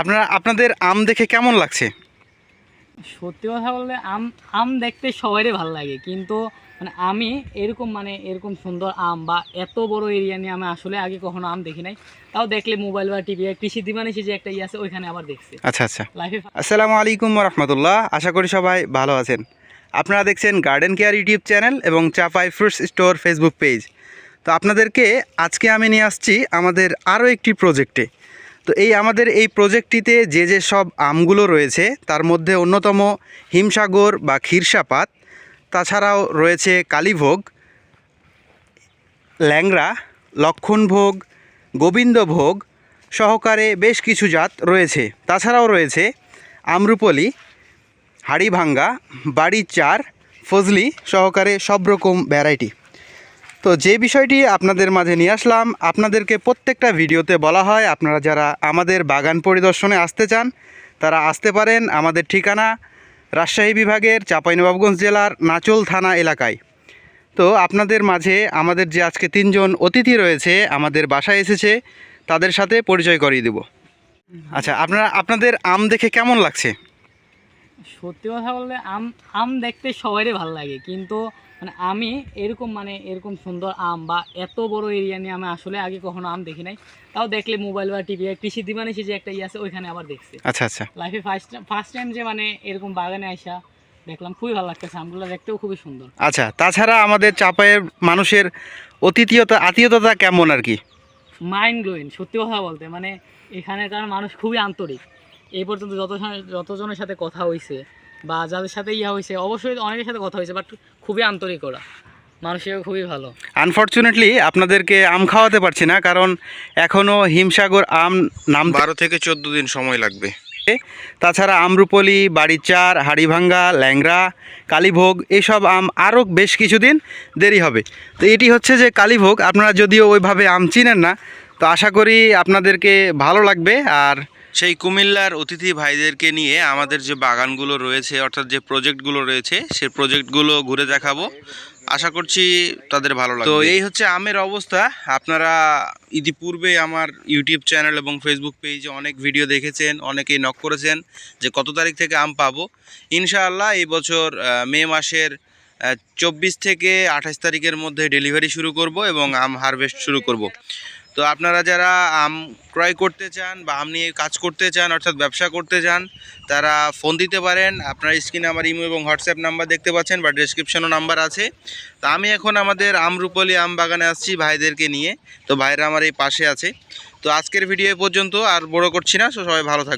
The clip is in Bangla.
আপনারা আপনাদের আম দেখে কেমন লাগছে? সত্যি কথা বললে আম আম দেখতে সবারই ভালো লাগে কিন্তু মানে আমি এরকম মানে এরকম সুন্দর আম বা এত বড় এরিয়া নিয়ে আমি আসলে আগে কখনো আম দেখি নাই। তাও দেখলে মোবাইল বা টিভি কৃষি দিবানিসি যে একটা ইয়ে আছে ওইখানে আবার দেখছি। আচ্ছা আচ্ছা। আসসালামু আলাইকুম রহমতুল্লাহ আশা করি সবাই ভালো আছেন। আপনারা দেখছেন গার্ডেন কেয়ার ইউটিউব চ্যানেল এবং Chapai fruits store Facebook page তো আপনাদেরকে আজকে আমি নিয়ে আসছি আমাদের আরও একটি প্রজেক্টে তো এই আমাদের এই প্রজেক্টটিতে যে যে সব আমগুলো রয়েছে, তার মধ্যে অন্যতম হিমসাগর বা ক্ষীরসাপাত, তাছাড়াও রয়েছে কালীভোগ, ল্যাংড়া, লক্ষণভোগ, গোবিন্দভোগ, সহকারে বেশ কিছু জাত রয়েছে। তাছাড়াও রয়েছে আমরুপলি, হাড়িভাঙ্গা বাড়ি চার ফজলি সহকারে সব রকম ভ্যারাইটি তো যে বিষয়টি আপনাদের মাঝে নিয়ে আসলাম, আপনাদেরকে প্রত্যেকটা ভিডিওতে বলা হয়, আপনারা যারা আমাদের বাগান পরিদর্শনে আসতে চান, তারা আসতে পারেন আমাদের ঠিকানা রাজশাহী বিভাগের চাঁপাইনবাবগঞ্জ জেলার নাচল থানা এলাকায়। তো আপনাদের মাঝে আমাদের যে আজকে তিনজন অতিথি রয়েছে, আমাদের বাসায় এসেছে, তাদের সাথে পরিচয় করিয়ে দেব। আচ্ছা আপনারা, আপনাদের আম দেখে কেমন লাগছে? সত্যি কথা বললে আম আম দেখতে সবারই ভালো লাগে কিন্তু মানে আমি এরকম মানে এরকম সুন্দর আম বা এত বড় এরিয়া নিয়ে আমি আসলে আগে কখনো আম দেখি নাই। তাও দেখলে মোবাইল বা টিভি কৃষি দিবানিসি যে একটা ইয়ে আছে ওইখানে আবার দেখছি। আচ্ছা আচ্ছা। লাইফে ফার্স্ট ফার্স্ট টাইম যে মানে এরকম বাগানে আসা দেখলাম খুবই ভালো লাগতেছে আমগুলো দেখতেও খুবই সুন্দর। আচ্ছা তাছাড়া আমাদের চাপায়ের মানুষের অতিথিয়তা আত্মীয়তা কেমন আর কি? মাইন্ড ব্লোয়িং সত্যি কথা বলতে মানে এখানকার মানুষ খুবই আন্তরিক। এই পর্যন্ত যত যতজনের সাথে কথা হয়েছে বা যাদের সাথে ইয়া হয়েছে অবশ্যই অনেকের সাথে কথা হয়েছে বাট খুবই আন্তরিক ওরা। মানুষের খুবই ভালো। আনফর্চুনেটলি আপনাদেরকে আম খাওয়াতে পারছি না কারণ এখনও হিমসাগর আম নাম বারো থেকে চোদ্দ দিন সময় লাগবে। তাছাড়া আমরুপলি বাড়িচার হাড়িভাঙ্গা ল্যাংরা কালীভোগ এসব আম আরও বেশ কিছুদিন দেরি হবে। তো এটি হচ্ছে যে কালীভোগ আপনারা যদিও ওইভাবে আম চিনেন না তো আশা করি আপনাদেরকে ভালো লাগবে আর সেই কুমিল্লার অতিথি ভাইদেরকে নিয়ে আমাদের যে বাগানগুলো রয়েছে, অর্থাৎ যে প্রজেক্টগুলো রয়েছে, সেই প্রজেক্টগুলো ঘুরে দেখাবো। আশা করছি তাদের ভালো লাগবে। তো এই হচ্ছে আমের অবস্থা। আপনারা ইতিপূর্বে আমার ইউটিউব চ্যানেল এবং ফেসবুক পেজে অনেক ভিডিও দেখেছেন, অনেকেই নক করেছেন যে কত তারিখ থেকে আম পাবো। ইনশাআল্লাহ এই বছর মে মাসের চব্বিশ থেকে আঠাশ তারিখের মধ্যে ডেলিভারি শুরু করব এবং আম হারভেস্ট শুরু করব। তো আপনারা যারা আম ক্রয় করতে চান বা আম নিয়ে কাজ করতে চান, অর্থাৎ ব্যবসা করতে চান, তারা ফোন দিতে পারেন। আপনার স্ক্রিনে আমার ইমো এবং হোয়াটসঅ্যাপ নাম্বার দেখতে পাচ্ছেন, বা ডিসক্রিপশনও নাম্বার আছে। তো আমি এখন আমাদের আম রূপলি আম বাগানে আসছি ভাইদেরকে নিয়ে। তো ভাইরা আমার এই পাশে আছে। তো আজকের ভিডিও পর্যন্ত আর বড় করছি না। সবাই ভালো থাকবে